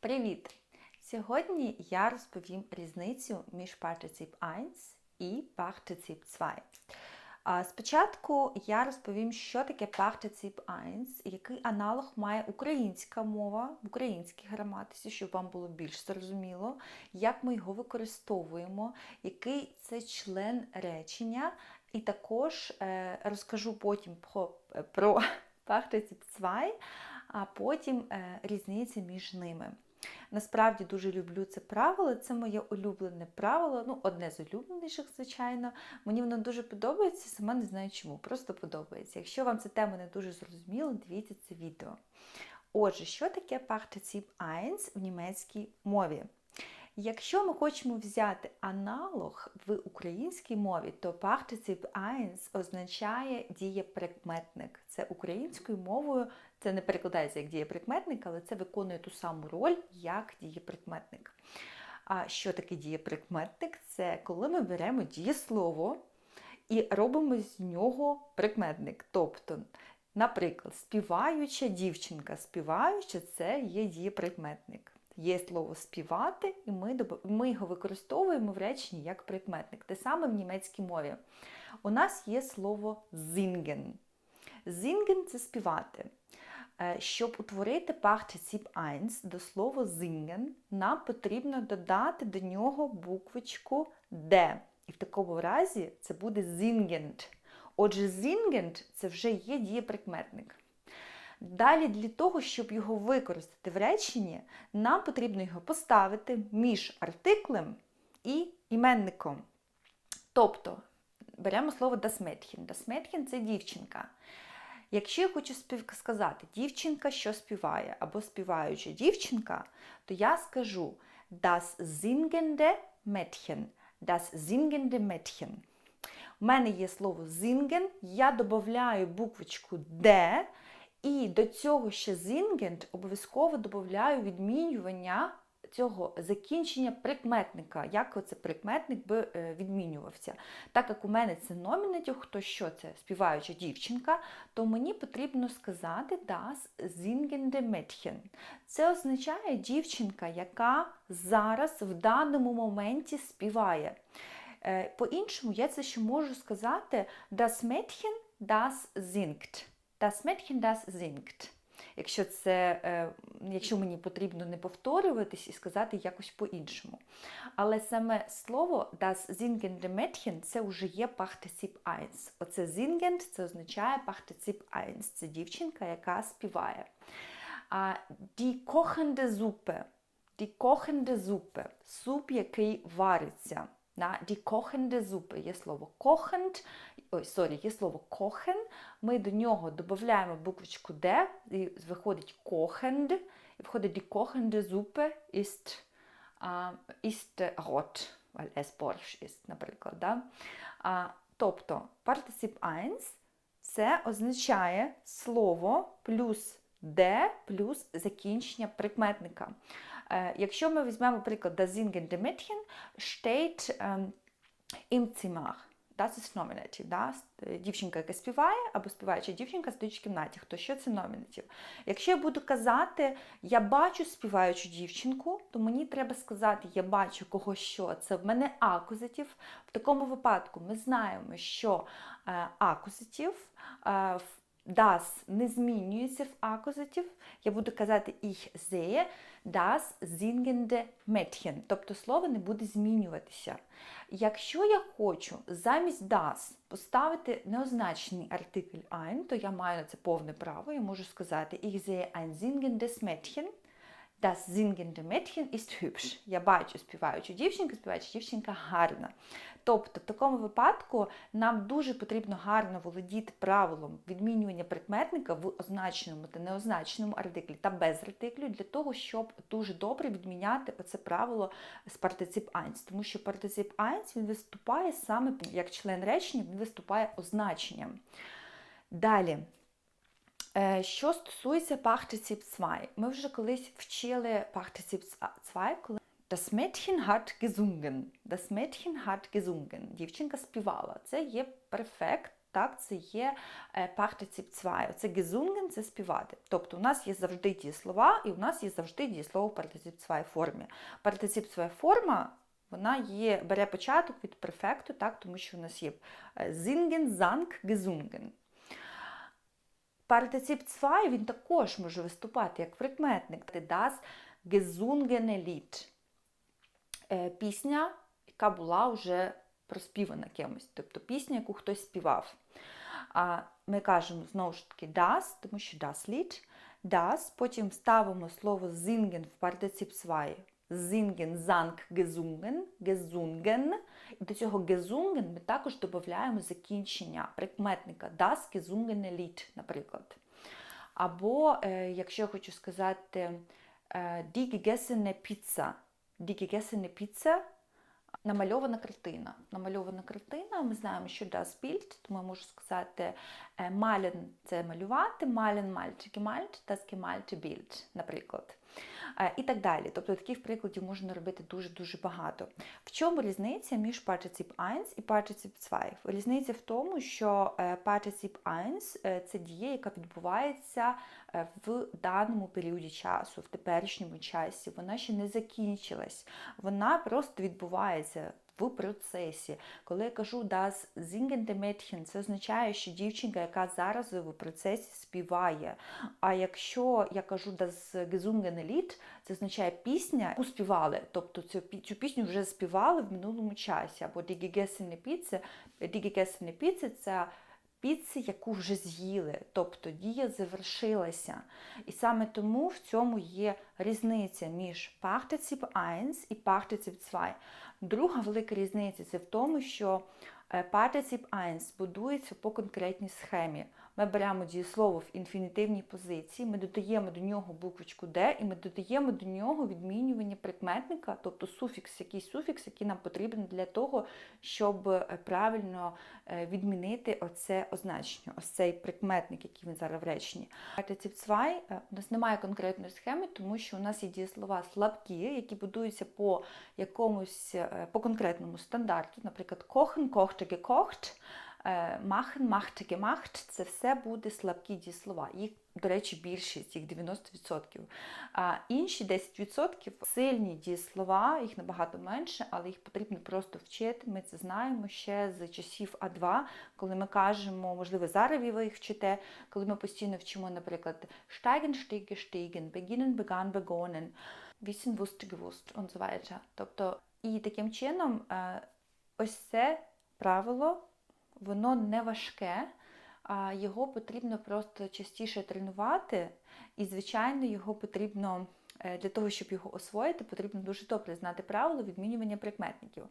Привіт! Сьогодні я розповім різницю між Partizip 1 і Partizip 2. Спочатку я розповім, що таке Partizip 1, який аналог має українська мова в українській граматиці, щоб вам було більш зрозуміло, як ми його використовуємо, який це член речення, і також е, розкажу потім про, про Partizip 2, а потім е, різниці між ними. Насправді дуже люблю це правило, це моє улюблене правило, ну, одне з улюбленіших, звичайно. Мені воно дуже подобається, сама не знаю чому, просто подобається. Якщо вам ця тема не дуже зрозуміла, дивіться це відео. Отже, що таке Partizip 1 в німецькій мові? Якщо ми хочемо взяти аналог в українській мові, то Partizip 1 означає дієприкметник. Це українською мовою, це не перекладається як дієприкметник, але це виконує ту саму роль, як дієприкметник. А що таке дієприкметник? Це коли ми беремо дієслово і робимо з нього прикметник. Тобто, наприклад, співаюча дівчинка. Співаюча це є дієприкметник є слово співати, і ми ми його використовуємо в реченні як прикметник. Те саме в німецькій мові. У нас є слово singen. Singen – це співати. Е, щоб утворити Partizip 1 до слова singen, нам потрібно додати до нього буквочку D. І в такому разі це буде singend. Отже, singend – це вже є дієприкметник. Далі, для того, щоб його використати в реченні, нам потрібно його поставити між артиклем і іменником. Тобто, беремо слово das Mädchen. Це дівчинка. Якщо я хочу сказати дівчинка, що співає, або співаюча дівчинка, то я скажу das singende Mädchen. Das singende Mädchen. У мене є слово singen, я додаю буквочку D, і до цього ще зінгент обов'язково додаю відмінювання цього закінчення прикметника, як оце прикметник би е, відмінювався. Так як у мене це номінатив, хто що це співаюча дівчинка, то мені потрібно сказати das singende Mädchen. Це означає дівчинка, яка зараз в даному моменті співає. Е, по-іншому, я це ще можу сказати das Mädchen, das singt. Das Mädchen das singt. Якщо це, е, якщо мені потрібно не повторюватись і сказати якось по-іншому. Але саме слово das singende Mädchen це вже є Partizip 1. Оце singend це означає Partizip 1. Це дівчинка, яка співає. А die kochende Suppe. Die kochende Suppe. Суп, який вариться. На die kochende Suppe є слово kochend, ой, сорі, є слово kochen, Ми до нього додаємо буквочку D, і виходить kochend, і виходить die kochende Suppe ist, uh, ist rot, weil es Borsch ist, наприклад. Да? Uh, тобто Partizip 1 це означає слово плюс D плюс закінчення прикметника. Якщо ми візьмемо приклад das singende Mädchen steht im Zimmer. Das ist nominative. Да? Дівчинка, яка співає, або співаюча дівчинка стоїть в кімнаті. Хто що це номінатив? Якщо я буду казати, я бачу співаючу дівчинку, то мені треба сказати, я бачу кого що. Це в мене акузатив. В такому випадку ми знаємо, що акузатив в das не змінюється в акузатив. Я буду казати ich sehe das singende Mädchen. Тобто слово не буде змінюватися. Якщо я хочу замість das поставити неозначений артикль ein, то я маю на це повне право. і можу сказати ich sehe ein singendes Mädchen. Das singende Mädchen ist hübsch. Я бачу співаючу дівчинку, співаюча дівчинка гарна. Тобто, в такому випадку нам дуже потрібно гарно володіти правилом відмінювання прикметника в означеному та неозначеному артиклі та без артиклю, для того, щоб дуже добре відміняти оце правило з партицип 1. Тому що партицип 1 він виступає саме як член речення, він виступає означенням. Далі. Е, що стосується 2, ми вже колись вчили 2, коли Das Mädchen hat gesungen. Das Mädchen hat gesungen. Дівчинка співала. Це є перфект так, це є е, партицип 2. Це gesungen – це співати. Тобто у нас є завжди дієслова, і у нас є завжди дієслово в партицип 2 формі. Партицип 2 форма вона є, бере початок від префекту, так, тому що у нас є е, singen, sang, gesungen. Партицип 2 він також може виступати як прикметник. Das gesungene Lied. Е, Пісня, яка була вже проспівана кимось, тобто пісня, яку хтось співав. А ми кажемо знову ж таки das, тому що das Lied, das, потім ставимо слово singen в партицип 2. Singen, sang, gesungen, gesungen. І до цього gesungen ми також додаємо закінчення прикметника das gesungene Lied, наприклад. Або, е, якщо я хочу сказати е, die gegessene Pizza, die gegessene Pizza намальована картина. Намальована картина, ми знаємо, що das Bild, тому я можу сказати е, malen – це малювати, malen malte gemalt, das gemalte Bild, наприклад. Е, І так далі. Тобто таких прикладів можна робити дуже-дуже багато. В чому різниця між partizip 1 і partizip 2? Різниця в тому, що е, partizip 1 е, це дія, яка відбувається в даному періоді часу, в теперішньому часі. Вона ще не закінчилась. Вона просто відбувається в процесі. Коли я кажу das singende Mädchen, це означає, що дівчинка, яка зараз в процесі співає. А якщо я кажу das gesungene Lied, це означає пісня, яку співали. Тобто цю, цю пісню вже співали в минулому часі. Або die gegessene Pizza, die gegessene Pizza – це піци, яку вже з'їли, тобто дія завершилася. І саме тому в цьому є різниця між partizip 1 і partizip 2. Друга велика різниця це в тому, що е, partizip 1 будується по конкретній схемі. Ми беремо дієслово в інфінітивній позиції, ми додаємо до нього буквочку D і ми додаємо до нього відмінювання прикметника, тобто суфікс, якийсь суфікс, який нам потрібен для того, щоб е, правильно е, відмінити оце означення, ось цей прикметник, який він зараз в реченні. 2 е, у нас немає конкретної схеми, тому що у нас є дієслова слабкі, які будуються по якомусь по конкретному стандарту, наприклад, kochen, kochte, gekocht, е, machen, machte, gemacht – це все буде слабкі дієслова. Їх, до речі, більшість, їх 90%. А інші 10% сильні дієслова, їх набагато менше, але їх потрібно просто вчити. Ми це знаємо ще з часів А2, коли ми кажемо, можливо, зараз ви їх вчите, коли ми постійно вчимо, наприклад, steigen, stieg, gestiegen, beginnen, begann, begonnen, wissen, wusste, gewusst und so weiter. Тобто, і таким чином, е, ось це правило, воно не важке, а його потрібно просто частіше тренувати, і, звичайно, його потрібно. е, Для того, щоб його освоїти, потрібно дуже добре знати правила відмінювання прикметників.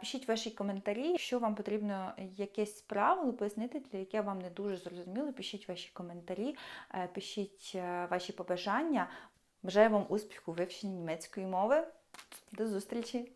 Пишіть ваші коментарі, якщо вам потрібно якесь правило пояснити, для яке вам не дуже зрозуміло, пишіть ваші коментарі, е, пишіть е, ваші побажання. Бажаю вам успіху у вивченні німецької мови. До зустрічі!